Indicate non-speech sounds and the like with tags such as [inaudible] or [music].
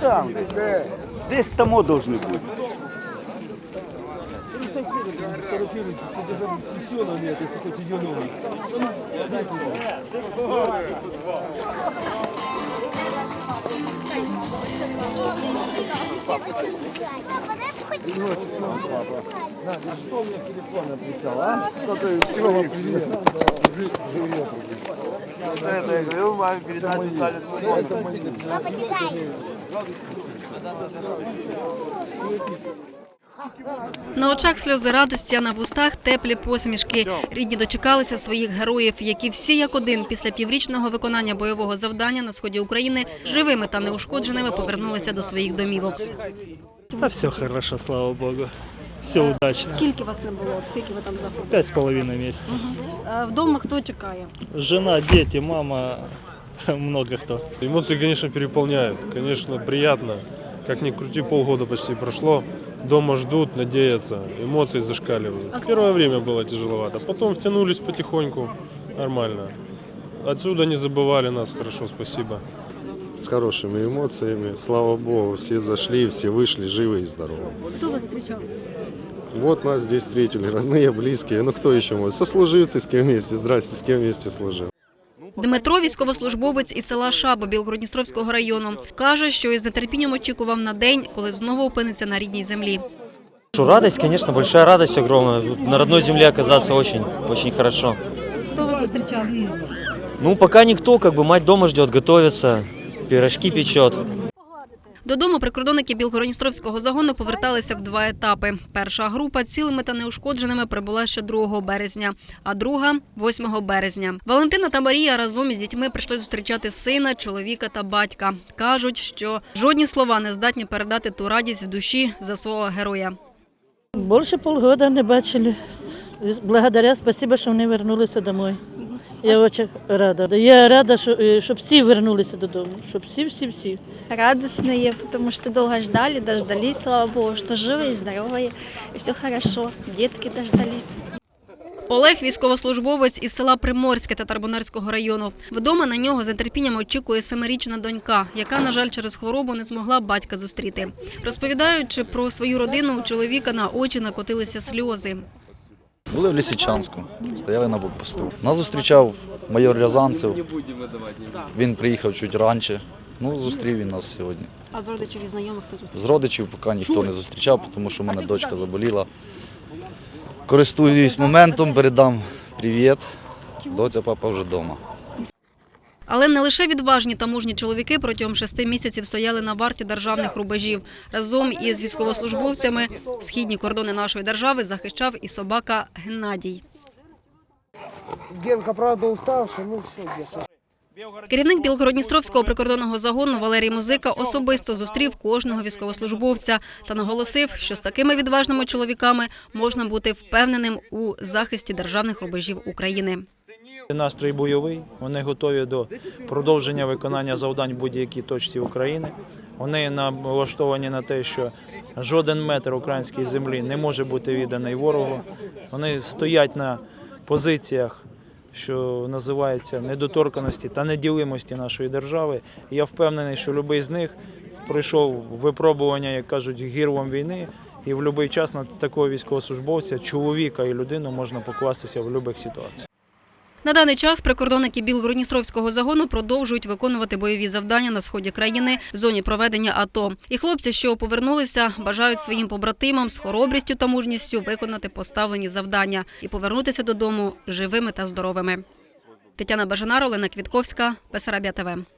Там, десь. Десь должны бути. Папа, кидай. На очах сльози радості, а на вустах теплі посмішки. Рідні дочекалися своїх героїв, які всі як один після піврічного виконання бойового завдання на сході України живими та неушкодженими повернулися до своїх домівок. Да все хорошо, слава богу. Все удачно. Скільки вас не було? Скільки ви там заходили? Пять с половиной месяцев. Е, Вдома хто чекає? Жена, дети, мама, [laughs] много кто. Эмоции, конечно, переполняют. Конечно, приятно. Как ни крути, полгода почти прошло. Дома ждут, надеются. Эмоции зашкаливают. Первое время было тяжеловато. Потом втянулись потихоньку. Нормально. Отсюда не забывали нас. Хорошо, спасибо. с хорошими эмоциями. Слава Богу, все зашли, все вышли живы и здоровы. Хто вас зустрічав? Вот нас здесь встретили, родные, близкие. Ну кто еще может? Сослуживцы, с кем вместе. Здрасте, с кем вместе служил. Дмитро, військовослужбовець із села Шаба Білгородністровського району, каже, що із нетерпінням очікував на день, коли знову опиниться на рідній землі. Что, радость, конечно, большая радость огромная. Тут На родной земле оказаться очень, очень хорошо. Хто вас зустрічав? Ну, пока никто, как бы мать дома ждет, готовится, пирожки печет. Додому прикордонники Білгородністровського загону поверталися в два етапи. Перша група цілими та неушкодженими прибула ще 2 березня, а друга 8 березня. Валентина та Марія разом із дітьми прийшли зустрічати сина, чоловіка та батька. Кажуть, що жодні слова не здатні передати ту радість в душі за свого героя. Больше полгода не бачили. Благодаря, спасибо, що вони вернулися домой. Я дуже рада. Я рада, що, е, щоб всі вернулися додому. Щоб всі, всі, всі. радостные, потому что долго ждали, дождались, слава богу, что живые и здоровые, и все хорошо, детки дождались. Олег – військовослужбовець із села Приморське Татарбунарського району. Вдома на нього з нетерпінням очікує семирічна донька, яка, на жаль, через хворобу не змогла батька зустріти. Розповідаючи про свою родину, у чоловіка на очі накотилися сльози. Були в Лісичанську, стояли на блокпосту. Нас зустрічав майор Рязанцев. Він приїхав чуть раніше. Ну, зустрів він нас сьогодні. А з родичів і знайомих хто зустрічав? З родичів поки ніхто не зустрічав, тому що в мене дочка заболіла. Користуюсь моментом, передам привіт. Доця папа вже вдома. Але не лише відважні та мужні чоловіки протягом шести місяців стояли на варті державних рубежів. Разом із військовослужбовцями східні кордони нашої держави захищав і собака Геннадій. Генка, правда, уставший, ну все, где Керівник Білгородністровського прикордонного загону Валерій Музика особисто зустрів кожного військовослужбовця та наголосив, що з такими відважними чоловіками можна бути впевненим у захисті державних рубежів України. Настрій бойовий. Вони готові до продовження виконання завдань будь-якій точці України. Вони налаштовані на те, що жоден метр української землі не може бути відданий ворогу. Вони стоять на позиціях, що називається недоторканості та неділимості нашої держави. І я впевнений, що будь-який з них пройшов випробування, як кажуть, гірвом війни. І в будь-який час на такого військовослужбовця, чоловіка і людину можна покластися в будь-яких ситуаціях. На даний час прикордонники Білгородністровського загону продовжують виконувати бойові завдання на сході країни в зоні проведення АТО. І хлопці, що повернулися, бажають своїм побратимам з хоробрістю та мужністю виконати поставлені завдання і повернутися додому живими та здоровими. Тетяна Бажанар, Олена Квітковська, Бесарабія ТВ.